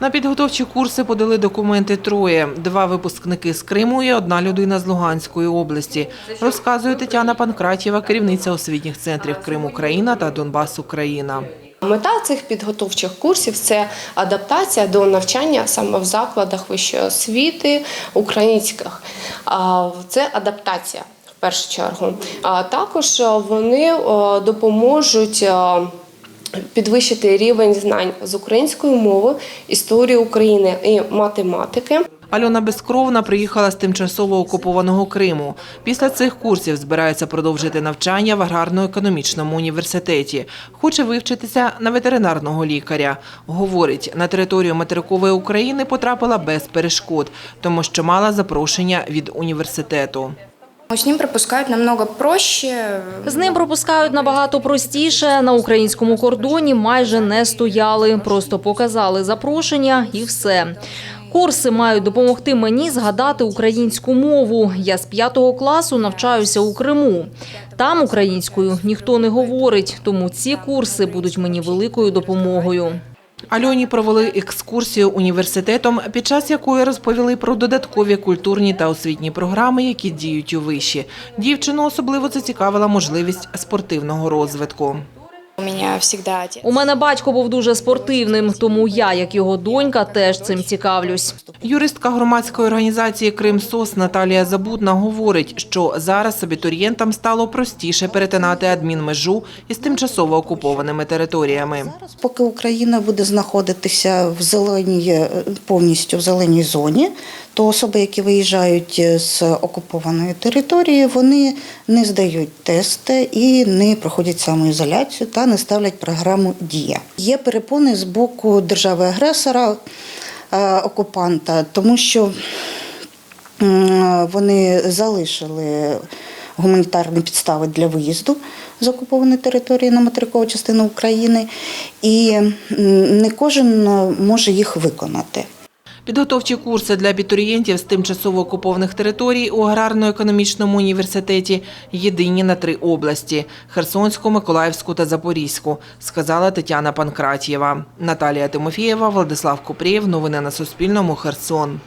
На підготовчі курси подали документи троє: два випускники з Криму і одна людина з Луганської області. Розказує Тетяна Панкратєва, керівниця освітніх центрів Крим Україна та Донбас Україна. Мета цих підготовчих курсів це адаптація до навчання саме в закладах вищої освіти українських. Це адаптація в першу чергу. А також вони допоможуть. Підвищити рівень знань з української мови, історії України і математики. Альона Безкровна приїхала з тимчасово окупованого Криму. Після цих курсів збирається продовжити навчання в аграрно-економічному університеті. Хоче вивчитися на ветеринарного лікаря. Говорить, на територію материкової України потрапила без перешкод, тому що мала запрошення від університету. С ним пропускают намного проще. З ним пропускають набагато простіше. На українському кордоні майже не стояли, просто показали запрошення і все. Курси мають допомогти мені згадати українську мову. Я з п'ятого класу навчаюся у Криму. Там українською ніхто не говорить, тому ці курси будуть мені великою допомогою. Альоні провели екскурсію університетом, під час якої розповіли про додаткові культурні та освітні програми, які діють у виші. Дівчину особливо зацікавила можливість спортивного розвитку. У мене батько був дуже спортивним, тому я, як його донька, теж цим цікавлюсь. Юристка громадської організації Крим СОС Наталія Забудна говорить, що зараз абітурієнтам стало простіше перетинати адмінмежу із тимчасово окупованими територіями. Поки Україна буде знаходитися в зеленій, е, повністю в зеленій зоні, то особи, які виїжджають з окупованої території, вони не здають тести і не проходять самоізоляцію та не ставлять програму Дія. Є перепони з боку держави-агресора е, окупанта, тому що вони залишили гуманітарні підстави для виїзду з окупованої території на материкову частину України, і не кожен е, може їх виконати. Підготовчі курси для абітурієнтів з тимчасово окупованих територій у аграрно-економічному університеті єдині на три області – Херсонську, Миколаївську та Запорізьку, сказала Тетяна Панкратєва. Наталія Тимофієва, Владислав Купрієв. Новини на Суспільному. Херсон.